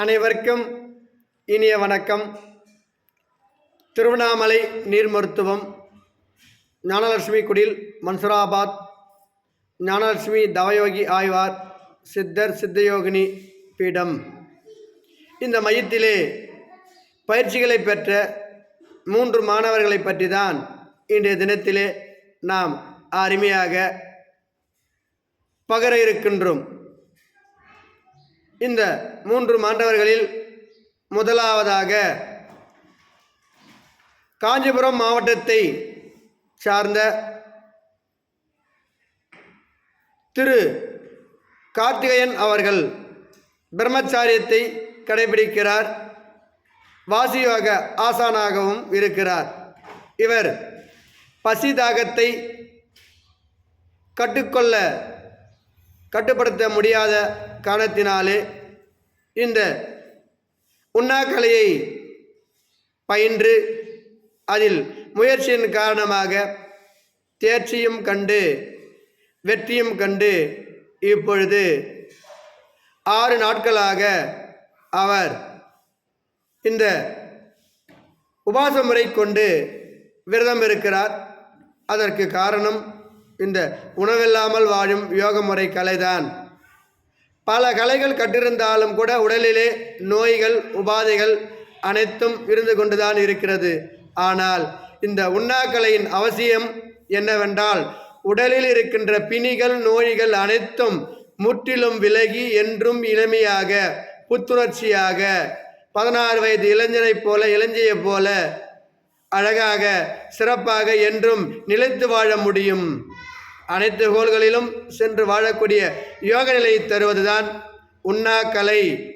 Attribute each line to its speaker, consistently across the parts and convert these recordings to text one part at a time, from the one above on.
Speaker 1: அனைவருக்கும் இனிய வணக்கம். திருவண்ணாமலை நீர் மருத்துவம் ஞானலட்சுமி குடில் மன்சுராபாத் ஞானலட்சுமி தவயோகி ஆய்வார் சித்தர் சித்தயோகினி பீடம். இந்த மையத்திலே பயிற்சிகளை பெற்ற மூன்று மாணவர்களை பற்றி தான் இன்றைய தினத்திலே நாம் அருமையாக பகர இருக்கின்றோம். இந்த மூன்று மாண்டவர்களில் முதலாவதாக காஞ்சிபுரம் மாவட்டத்தை சார்ந்த திரு கார்த்திகேயன் அவர்கள் பிரம்மச்சாரியத்தை கடைபிடிக்கிறார். வாசியோக ஆசானாகவும் இருக்கிறார். இவர் பசி தாகத்தை கட்டுக்கொள்ள கட்டுப்படுத்த முடியாத காரணத்தினாலே இந்த உண்ணாக்கலையை பயின்று அதில் முயற்சியின் காரணமாக தேர்ச்சியும் கண்டு வெற்றியும் கண்டு இப்பொழுது ஆறு நாட்களாக அவர் இந்த உபாச முறை கொண்டு விரதம் இருக்கிறார். அதற்கு காரணம் இந்த உணவில்லாமல் வாழும் யோக முறை கலைதான். பல கலைகள் கற்றிருந்தாலும் கூட உடலிலே நோய்கள் உபாதைகள் அனைத்தும் இருந்து கொண்டுதான் இருக்கிறது. ஆனால் இந்த உண்ணாக்கலையின் அவசியம் என்னவென்றால் உடலில் இருக்கின்ற பிணிகள் நோய்கள் அனைத்தும் முற்றிலும் விலகி என்றும் இளமையாக புத்துணர்ச்சியாக பதினாறு வயது இளைஞனைப் போல இளைஞையைப் போல அழகாக சிறப்பாக என்றும் நிலைத்து வாழ முடியும். அனைத்து கோள்களிலும் சென்று வாழக்கூடிய யோக நிலையை தருவதுதான் உண்ணாக்கலை.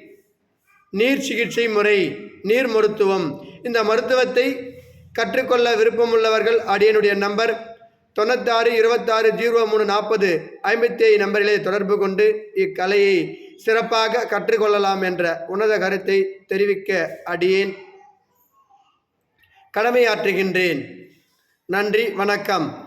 Speaker 1: நீர் சிகிச்சை முறை நீர் மருத்துவம். இந்த மருத்துவத்தை கற்றுக்கொள்ள விருப்பமுள்ளவர்கள் அடியனுடைய நம்பர் தொண்ணூத்தாறு இருபத்தாறு ஜீரோ மூணு நாற்பது ஐம்பத்தி ஐந்து நம்பரிலே தொடர்பு கொண்டு இக்கலையை சிறப்பாக கற்றுக்கொள்ளலாம் என்ற உன்னத கருத்தை தெரிவிக்க அடியேன். கடமையாற்றுகின்றேன். நன்றி வணக்கம்.